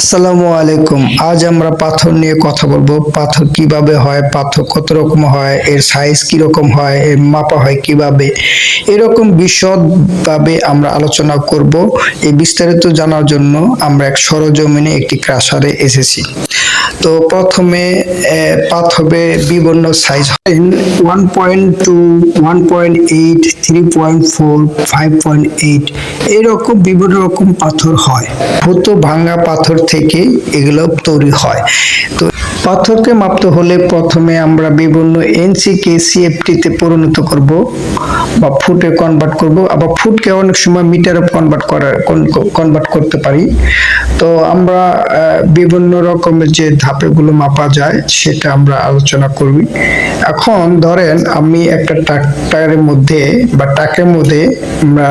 আসসালামু আলাইকুম। আজ আমরা পাথর নিয়ে কথা বলব। পাথর কীভাবে হয় পাথর কত রকম হয় এর সাইজ কীরকম হয় এর মাপা হয় কীভাবে এরকম বিশদভাবে আমরা আলোচনা করব। এই বিস্তারিত জানার জন্য আমরা এক সরজমিনে একটি ক্রাশারে এসেছি। তো প্রথমে আহ, পাথরে বিভিন্ন size one point two one point eight three point four five point eight এরকম বিভিন্ন রকম পাথর হয়। হতো ভাঙা পাথর থেকে এগুলো তৈরি হয়। তো পাথরকে মাপতে হলে প্রথমে আমরা বিভিন্ন এনসিকে সিএফটিতে পরিণত করব বা ফুটে কনভার্ট করব। আবার ফুটকে অনেক সময় মিটারে কনভার্ট করার কনভার্ট করতে পারি। তো আমরা বিভিন্ন রকমের যে ধাপেগুলো মাপা যায়, সেটা আমরা আলোচনা করবি এখন ধরেন আমি একটা ট্রাক্টরের মধ্যে বা টাকের মধ্যে আমরা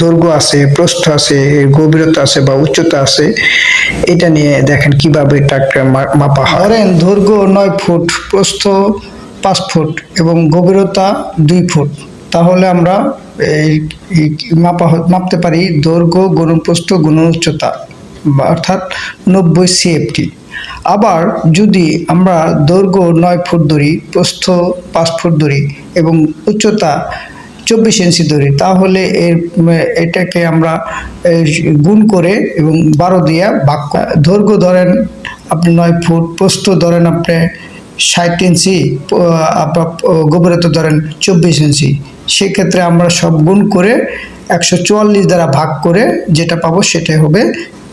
দৈর্ঘ্য আছে, প্রস্থ আছে, গভীরতা আছে বা উচ্চতা আছে, এটা নিয়ে দেখেন কীভাবে ট্রাক্টর মাপা হয়। ধরেন দৈর্ঘ্য নয় ফুট, প্রস্থ পাঁচ ফুট এবং গভীরতা দুই ফুট। তাহলে আমরা এই মাপা মাপতে পারি দৈর্ঘ্য, গুণন প্রস্থ উচ্চতা অর্থাৎ নব্বই সিএফটি আবার যদি আমরা দৈর্ঘ্য নয় ফুট ধরি, প্রস্থ পাঁচ ফুট ধরি এবং উচ্চতা চব্বিশ ইঞ্চি ধরি, তাহলে এর, এটাকে আমরা গুণ করে এবং বারো দিয়ে ভাগ দৈর্ঘ্য ধরেন আপনি নয় ফুট প্রস্থ ধরেন আপনি ষাট ইঞ্চি গভীরতা ধরেন চব্বিশ ইঞ্চি। সেক্ষেত্রে আমরা সব গুণ করে একশো চুয়াল্লিশ দ্বারা ভাগ করে যেটা পাবো সেটাই হবে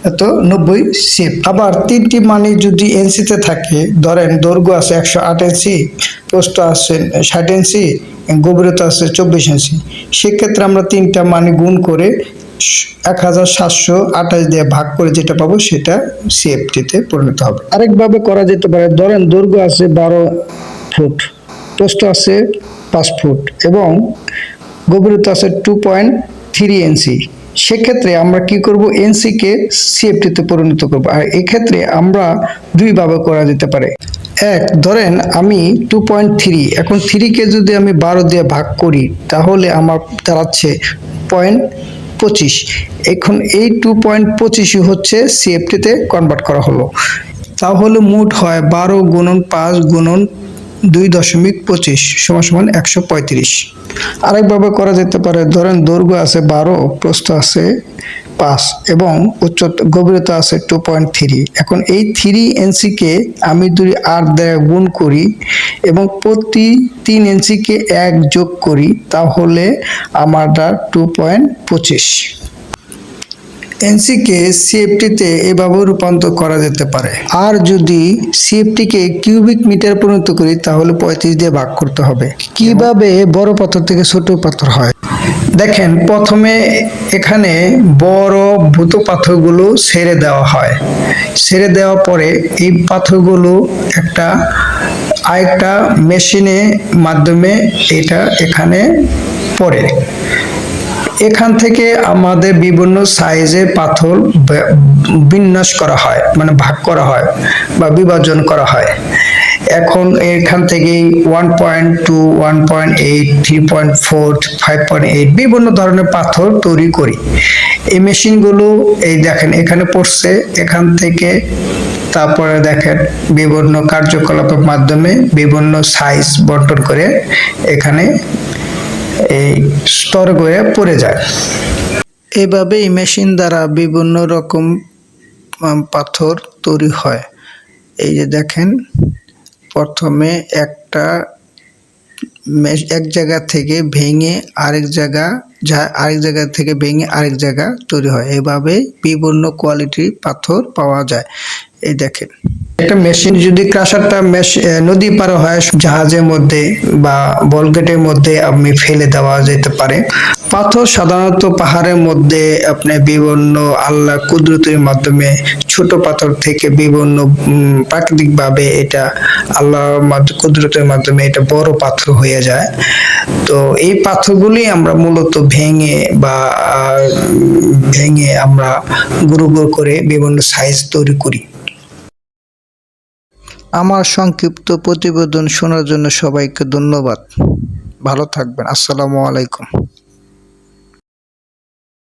এত নব্বই সিপ আবার তিনটি মানে যদি এনসিতে থাকে, ধরেন দৈর্ঘ্য আছে একশো আট ইঞ্চি, প্রস্থ আছে ষাট ইঞ্চি গভীরতা আছে চব্বিশ ইঞ্চি। সেক্ষেত্রে আমরা তিনটা মানে গুণ করে এক হাজার সাতশো আঠাশ দিয়ে ভাগ করে যেটা পাবো সেটা সিএফটিতে পরিণত হবে। আরেকভাবে করা যেতে পারে, ধরেন দৈর্ঘ্য আছে বারো ফুট, প্রস্থ আছে পাঁচ ফুট এবং গভীরতা আছে টু পয়েন্ট থ্রি এনসি সেক্ষেত্রে আমরা কি করব? এনসিকে সিএফটিতে পরিণত করব। আর এক্ষেত্রে আমরা দুইভাবে করা যেতে পারে। এক, ধরেন আমি টু পয়েন্ট থ্রি এখন থ্রিকে যদি আমি বারো দিয়ে ভাগ করি, তাহলে আমার দাঁড়াচ্ছে পয়েন্ট পঁচিশ। এখন এই টু পয়েন্ট পঁচিশই হচ্ছে সিএফটিতে কনভার্ট করা হলো। তাহলে মোট হয় বারো গুণন পাঁচ গুণন দুই দশমিক পঁচিশ সমান সমান একশো পঁয়ত্রিশ। আরেকভাবে করা যেতে পারে, ধরেন দৈর্ঘ্য আছে বারো, প্রস্থ আছে পাঁচ এবং উচ্চতা গভীরতা আছে টু পয়েন্ট থ্রি এখন এই থ্রি এনসিকে আমি যদি আট দ্বারা গুণ করি এবং প্রতি তিন এনসিকে এক যোগ করি, তাহলে আমার টু পয়েন্ট পঁচিশ। এনসিকে সিএফটিতে এভাবে রূপান্তর করা যেতে পারে। আর যদি সিএফটিকে কিউবিক মিটার পরিণত করি, তাহলে পঁয়ত্রিশ দিয়ে ভাগ করতে হবে। কীভাবে বড় পাথর থেকে ছোট পাথর হয়? দেখেন, প্রথমে এখানে বড় ভূত পাথরগুলো ছেড়ে দেওয়া হয়। ছেড়ে দেওয়ার পরে এই পাথরগুলো একটা, আরেকটা মেশিনে মাধ্যমে এটা এখানে পড়ে। এখান থেকে আমাদের বিভিন্ন সাইজের পাথর বিন্যাস করা হয় মানে ভাগ করা হয় বা বিভাজন করা হয়। এখন এখান থেকেই one point two one point eight three point four five point eight বিভিন্ন ধরনের পাথর তৈরি করি। এই মেশিনগুলো এই দেখেন, এখানে পড়ছে, এখান থেকে তারপরে দেখেন বিভিন্ন কার্যকলাপের মাধ্যমে বিভিন্ন সাইজ বন্টন করে এখানে এই স্তর গয়ে পড়ে যায়। এভাবে এই মেশিন দ্বারা বিভিন্ন রকম পাথর তৈরি হয়। এই যে দেখেন, প্রথমে একটা এক জায়গা থেকে ভেঙে আরেক জায়গা যা আরেক জায়গা থেকে ভেঙে আরেক জায়গা তৈরি হয়। এভাবে বিভিন্ন কোয়ালিটির পাথর পাওয়া যায়। এই দেখেন। একটা মেশিন যদি ক্রাশারটা নদী পার হয়, জাহাজের মধ্যে বা বলগেটের মধ্যে আপনি ফেলে দেওয়া যেতে পারে। পাথর সাধারণত পাহাড়ের মধ্যে আপনি বিভিন্ন আল্লাহ কুদরতির মাধ্যমে ছোট পাথর থেকে বিভিন্ন প্রাকৃতিকভাবে এটা আল্লাহর মাধ্য- কুদরতের মাধ্যমে এটা বড় পাথর হয়ে যায়। তো এই পাথরগুলি আমরা মূলত ভেঙে বা ভেঙে আমরা গুঁড়ো গুঁড়ো করে বিভিন্ন সাইজ তৈরি করি। আমার সংক্ষিপ্ত প্রতিবেদন শোনার জন্য সবাইকে ধন্যবাদ। ভালো থাকবেন। আসসালামু আলাইকুম।